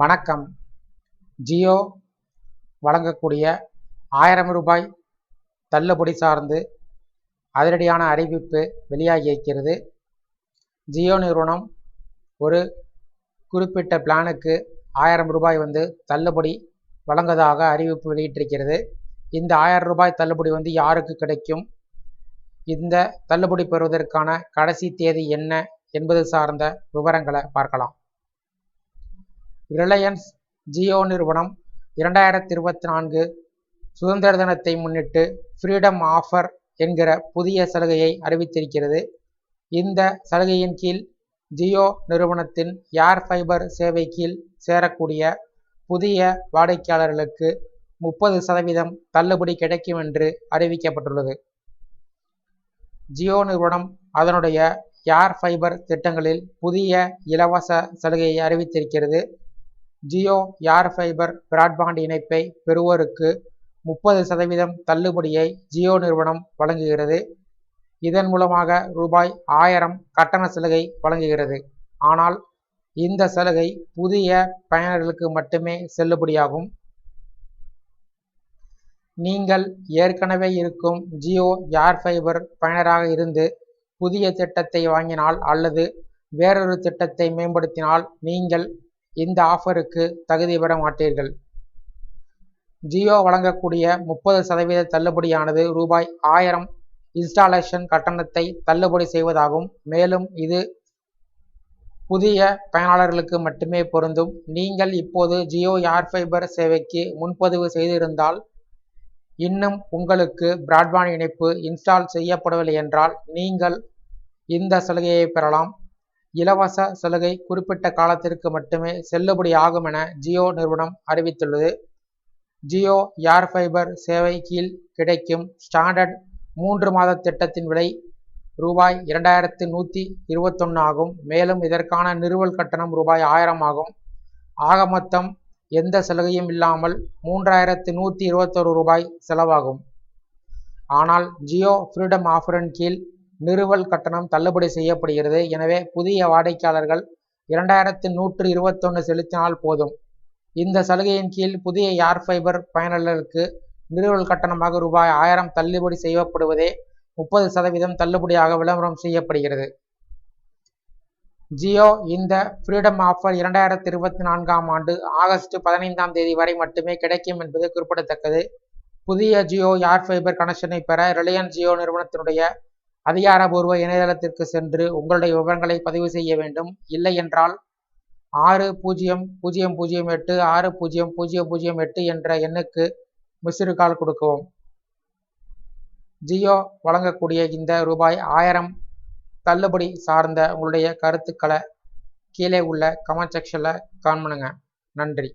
வணக்கம். ஜியோ வழங்கக்கூடிய ஆயிரம் ரூபாய் தள்ளுபடி சார்ந்து அதிரடியான அறிவிப்பு வெளியாகி இருக்கிறது. ஜியோ நிறுவனம் ஒரு குறிப்பிட்ட பிளானுக்கு ஆயிரம் ரூபாய் வந்து தள்ளுபடி வழங்குவதாக அறிவிப்பு வெளியிட்டிருக்கிறது. இந்த ஆயிரம் ரூபாய் தள்ளுபடி வந்து யாருக்கு கிடைக்கும்? இந்த தள்ளுபடி பெறுவதற்கான கடைசி தேதி என்ன என்பது சார்ந்த விவரங்களை பார்க்கலாம். ரிலையன்ஸ் ஜியோ நிறுவனம் இரண்டாயிரத்தி இருபத்தி நான்கு சுதந்திர தினத்தை முன்னிட்டு ஃப்ரீடம் ஆஃபர் என்கிற புதிய சலுகையை அறிவித்திருக்கிறது. இந்த சலுகையின் கீழ் ஜியோ நிறுவனத்தின் ஏர் ஃபைபர் சேவை கீழ் சேரக்கூடிய புதிய வாடிக்கையாளர்களுக்கு முப்பது சதவீதம் தள்ளுபடி கிடைக்கும் என்று அறிவிக்கப்பட்டுள்ளது. ஜியோ நிறுவனம் அதனுடைய ஏர் ஃபைபர் திட்டங்களில் புதிய இலவச சலுகையை அறிவித்திருக்கிறது. ஜியோ ஏர் ஃபைபர் பிராட்பாண்ட் இணைப்பை பெறுவோருக்கு முப்பது சதவீதம் தள்ளுபடியை ஜியோ நிறுவனம் வழங்குகிறது. இதன் மூலமாக ரூபாய் ஆயிரம் கட்டண சலுகை வழங்குகிறது. ஆனால் இந்த சலுகை புதிய பயனர்களுக்கு மட்டுமே செல்லுபடியாகும். நீங்கள் ஏற்கனவே இருக்கும் ஜியோ ஏர் ஃபைபர் பயனராக இருந்து புதிய திட்டத்தை வாங்கினால் அல்லது வேறொரு திட்டத்தை மேம்படுத்தினால் நீங்கள் இந்த ஆஃபருக்கு தகுதி பெற மாட்டீர்கள். ஜியோ வழங்கக்கூடிய முப்பது சதவீத தள்ளுபடியானது ரூபாய் ஆயிரம் இன்ஸ்டாலேஷன் கட்டணத்தை தள்ளுபடி செய்வதாகும். மேலும் இது புதிய பயனாளர்களுக்கு மட்டுமே பொருந்தும். நீங்கள் இப்போது ஜியோ ஏர் ஃபைபர் சேவைக்கு முன்பதிவு செய்திருந்தால் இன்னும் உங்களுக்கு பிராட்பாண்ட் இணைப்பு இன்ஸ்டால் செய்யப்படவில்லை என்றால் நீங்கள் இந்த சலுகையை பெறலாம். இலவச சலுகை குறிப்பிட்ட காலத்திற்கு மட்டுமே செல்லுபடி ஆகும் என ஜியோ நிறுவனம் அறிவித்துள்ளது. ஜியோ ஏர் ஃபைபர் சேவை கீழ் கிடைக்கும் ஸ்டாண்டர்ட் மூன்று மாத திட்டத்தின் விலை ரூபாய் இரண்டாயிரத்து நூற்றி இருபத்தொன்று ஆகும். மேலும் இதற்கான நிறுவல் கட்டணம் ரூபாய் ஆயிரம் ஆகும். ஆக மொத்தம் எந்த சலுகையும் இல்லாமல் மூன்றாயிரத்து நூற்றி இருபத்தொரு ரூபாய் செலவாகும். ஆனால் ஜியோ ஃப்ரீடம் ஆஃபரின் கீழ் நிறுவல் கட்டணம் தள்ளுபடி செய்யப்படுகிறது. எனவே புதிய வாடிக்கையாளர்கள் இரண்டாயிரத்து நூற்று இருபத்தொன்று செலுத்தினால் போதும். இந்த சலுகையின் கீழ் புதிய ஏர் ஃபைபர் பயனர்களுக்கு நிறுவல் கட்டணமாக ரூபாய் ஆயிரம் தள்ளுபடி செய்யப்படுவதே முப்பது சதவீதம் தள்ளுபடியாக விளம்பரம் செய்யப்படுகிறது. ஜியோ இந்த ஃப்ரீடம் ஆஃபர் இரண்டாயிரத்தி இருபத்தி நான்காம் ஆண்டு ஆகஸ்ட் பதினைந்தாம் தேதி வரை மட்டுமே கிடைக்கும் என்பது குறிப்பிடத்தக்கது. புதிய ஜியோ ஏர் ஃபைபர் கனெக்ஷனை பெற ரிலையன்ஸ் ஜியோ நிறுவனத்தினுடைய அதிகாரபூர்வ இணையதளத்திற்கு சென்று உங்களுடைய விவரங்களை பதிவு செய்ய வேண்டும். இல்லை என்றால் ஆறு பூஜ்ஜியம் பூஜ்ஜியம் பூஜ்ஜியம் எட்டு ஆறு பூஜ்ஜியம் பூஜ்ஜியம் பூஜ்ஜியம் எட்டு என்ற எண்ணுக்கு மிஸ்டு கால் கொடுக்கவும். ஜியோ வழங்கக்கூடிய இந்த ரூபாய் ஆயிரம் தள்ளுபடி சார்ந்த உங்களுடைய கருத்துக்களை கீழே உள்ள கமெண்ட் செக்ஷனில் கான் நன்றி.